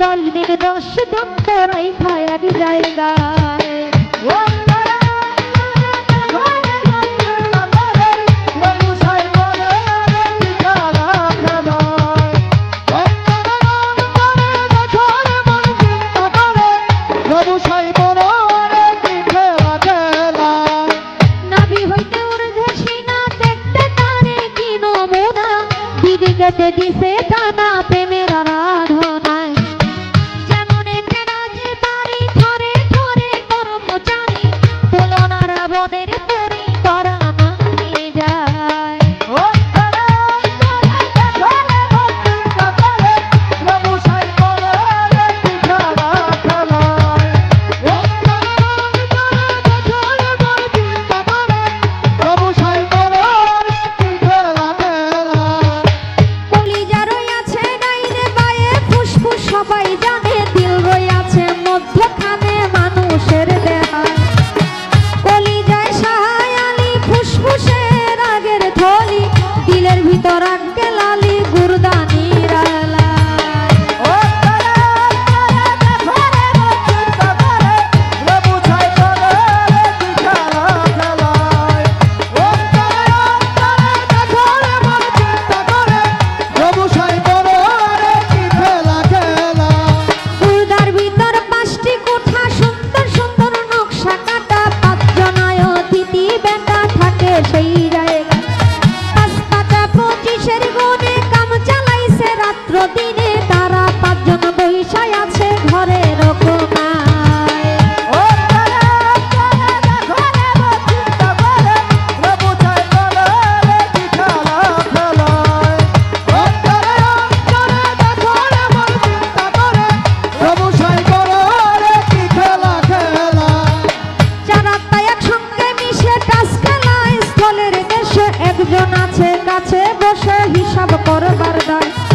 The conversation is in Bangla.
দল দিন দশ দক্ষ রাইখা এক জায়গা। দুজন আছে কাছে বসে হিসাব করবার দায়।